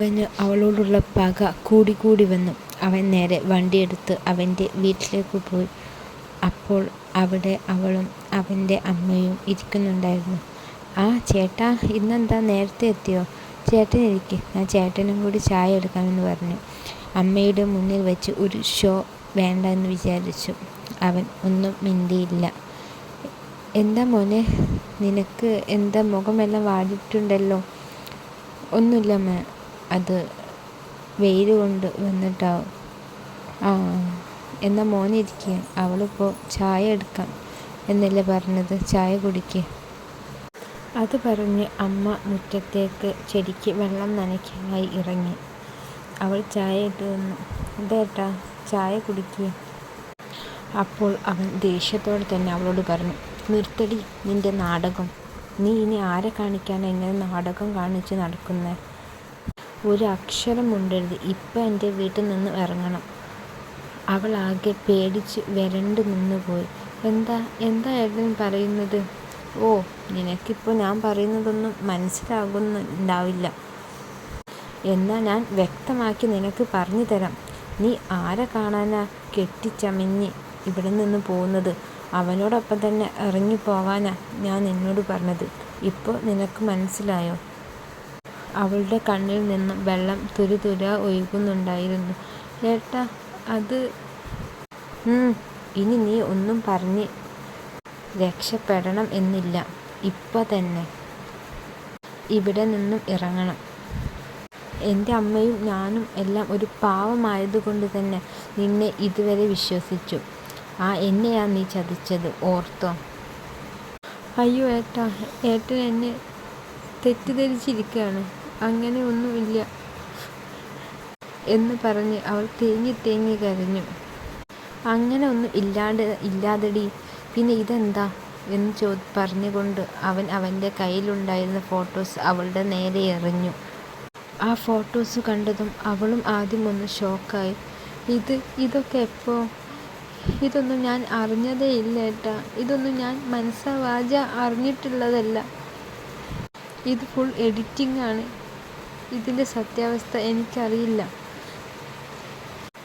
അവന് അവളോടുള്ള പക കൂടി വന്നു. അവൻ നേരെ വണ്ടിയെടുത്ത് അവന്റെ വീട്ടിലേക്ക് പോയി. അപ്പോൾ അവിടെ അവളും അവന്റെ അമ്മയും ഇരിക്കുന്നുണ്ടായിരുന്നു. "ആ ചേട്ടാ ഇന്നെന്താ നേരത്തെ എത്തിയോ? ചേട്ടൻ ഞാൻ ചേട്ടനും കൂടി ചായ എടുക്കാമെന്ന് പറഞ്ഞു. അമ്മയുടെ മുന്നിൽ വെച്ച് ഒരു ഷോ വേണ്ട എന്ന് വിചാരിച്ചു. അവൻ ഒന്നും മിണ്ടിയില്ല. "എന്താ മോനെ, നിനക്ക് എന്താ മുഖമെല്ലാം വാടിയിട്ടുണ്ടല്ലോ? ഒന്നുമില്ലമ്മേ, അത് വെയിൽ കൊണ്ട് വന്നിട്ടാവും. ആ എന്നാൽ മോനിരിക്കുക അവളിപ്പോൾ ചായ എടുക്കാം എന്നല്ലേ പറഞ്ഞത്, ചായ കുടിക്കുക അത് പറഞ്ഞ് അമ്മ മുറ്റത്തേക്ക് ചെടിക്ക് വെള്ളം നനയ്ക്കാനായി ഇറങ്ങി. അവൾ ചായ ഇട്ട് തന്നു. "ഇതേട്ടാ ചായ കുടിക്കുക അപ്പോൾ അവൻ ദേഷ്യത്തോടെ തന്നെ അവളോട് പറഞ്ഞു "നിർത്തടി നിന്റെ നാടകം. നീ ഇനി ആരെ കാണിക്കാൻ ഇങ്ങനെ നാടകം കാണിച്ച് നടക്കുന്നെ? ഒരു അക്ഷരം മിണ്ടരുത്. ഇപ്പം എന്റെ വീട്ടിൽ നിന്ന് ഇറങ്ങണം. അവൾ ആകെ പേടിച്ച് വരണ്ട് നിന്നുപോയി. "എന്താ എന്താ ഏട്ടൻ പറയുന്നത്? ഓ നിനക്കിപ്പോൾ ഞാൻ പറയുന്നതൊന്നും മനസ്സിലാകുന്നുണ്ടാവില്ല. എന്നാൽ ഞാൻ വ്യക്തമാക്കി നിനക്ക് പറഞ്ഞു തരാം. നീ ആരെ കാണാനാ കെട്ടിച്ചമഞ്ഞ് ഇവിടെ നിന്ന് പോകുന്നത്? അവനോടൊപ്പം തന്നെ ഇറങ്ങിപ്പോവാനാ ഞാൻ നിന്നോട് പറഞ്ഞത്. ഇപ്പോൾ നിനക്ക് മനസ്സിലായോ? അവളുടെ കണ്ണിൽ നിന്നും വെള്ളം തുരുതുരാ ഒഴുകുന്നുണ്ടായിരുന്നു. "ഏട്ടാ അത്. ഇനി നീ ഒന്നും പറഞ്ഞ് രക്ഷപ്പെടണം എന്നില്ല. ഇപ്പൊ തന്നെ ഇവിടെ നിന്നും ഇറങ്ങണം. എന്റെ അമ്മയും ഞാനും എല്ലാം ഒരു പാവമായതുകൊണ്ട് തന്നെ നിന്നെ ഇതുവരെ വിശ്വസിച്ചു. ആ എന്നെയാ നീ ചതിച്ചത്, ഓർത്തോ? അയ്യോ ഏട്ടാ, ഏട്ടൻ എന്നെ തെറ്റിദ്ധരിച്ചിരിക്കുകയാണ്. അങ്ങനെ ഒന്നുമില്ല എന്ന് പറഞ്ഞ് അവൾ തേങ്ങി തേങ്ങി കരഞ്ഞു. "അങ്ങനെ ഒന്നും ഇല്ലാണ്ട് ഇല്ലാതെടി, പിന്നെ ഇതെന്താ? എന്ന് ചോ പറഞ്ഞുകൊണ്ട് അവൻ അവന്റെ കയ്യിലുണ്ടായിരുന്ന ഫോട്ടോസ് അവളുടെ നേരെ എറിഞ്ഞു. ആ ഫോട്ടോസ് കണ്ടതും അവളും ആദ്യം ഒന്ന് ഷോക്കായി. "ഇത് ഇതൊക്കെ എപ്പോ? ഇതൊന്നും ഞാൻ അറിഞ്ഞതേ ഇല്ല ഏട്ടാ. ഇതൊന്നും ഞാൻ മനസ്സാവാജ അറിഞ്ഞിട്ടുള്ളതല്ല. ഇത് ഫുൾ എഡിറ്റിംഗ് ആണ്. ഇതിന്റെ സത്യാവസ്ഥ എനിക്കറിയില്ല.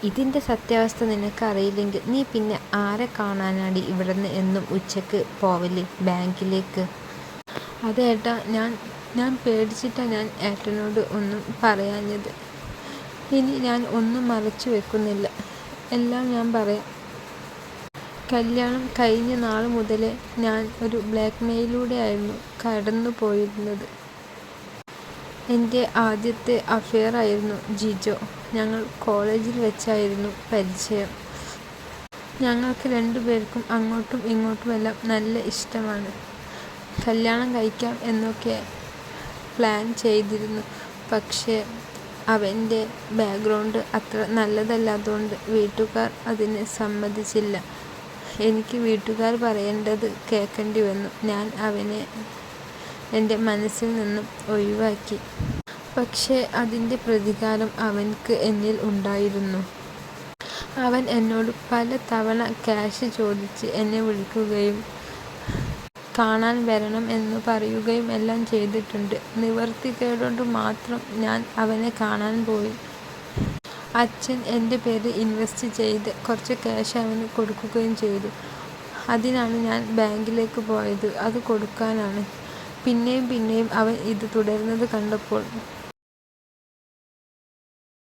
ഇതിന്റെ സത്യാവസ്ഥ നിനക്കറിയില്ലെങ്കിൽ നീ പിന്നെ ആരെ കാണാനാടി ഇവിടുന്ന് എന്നും ഉച്ചയ്ക്ക് പോവൽ ബാങ്കിലേക്ക്? അതെ ഏട്ടാ ഞാൻ ഞാൻ പേടിച്ചിട്ടാണ് ഞാൻ ഏട്ടനോട് ഒന്നും പറയാഞ്ഞത്. ഇനി ഞാൻ ഒന്നും മറച്ചു വെക്കുന്നില്ല. എല്ലാം ഞാൻ പറയാം. കല്യാണം കഴിഞ്ഞ നാൾ മുതലേ ഞാൻ ഒരു ബ്ലാക്ക്മെയിലിലൂടെയായിരുന്നു കടന്നുപോയിരുന്നത്. എന്റെ ആദ്യത്തെ അഫയർ ആയിരുന്നു ജിജോ. ഞങ്ങൾ കോളേജിൽ വെച്ചായിരുന്നു പരിചയം. ഞങ്ങൾക്ക് രണ്ടുപേർക്കും അങ്ങോട്ടും ഇങ്ങോട്ടുമെല്ലാം നല്ല ഇഷ്ടമാണ്. കല്യാണം കഴിക്കാം എന്നൊക്കെ പ്ലാൻ ചെയ്തിരുന്നു. പക്ഷേ അവന്റെ ബാക്ക്ഗ്രൗണ്ട് അത്ര നല്ലതല്ലാത്തതുകൊണ്ട് വീട്ടുകാർ അതിന് സമ്മതിച്ചില്ല. എനിക്ക് വീട്ടുകാർ പറയേണ്ടത് കേൾക്കേണ്ടി വന്നു. ഞാൻ അവനെ എന്റെ മനസ്സിൽ നിന്നും ഒഴിവാക്കി. പക്ഷേ അതിന്റെ പ്രതികാരം അവൻക്ക് എന്നിൽ ഉണ്ടായിരുന്നു. അവൻ എന്നോട് പല തവണ ക്യാഷ് ചോദിച്ച് എന്നെ വിളിക്കുകയും കാണാൻ വരണം എന്ന് പറയുകയും എല്ലാം ചെയ്തിട്ടുണ്ട്. നിവർത്തിക്കേടുകൊണ്ട് മാത്രം ഞാൻ അവനെ കാണാൻ പോയി. അച്ഛൻ എന്റെ പേര് ഇൻവെസ്റ്റ് ചെയ്ത് കുറച്ച് ക്യാഷ് അവന് കൊടുക്കുകയും ചെയ്തു. അതിനാണ് ഞാൻ ബാങ്കിലേക്ക് പോയത് അത് കൊടുക്കാനാണ്. പിന്നെയും പിന്നെയും അവൻ ഇത് തുടരുന്നത് കണ്ടപ്പോൾ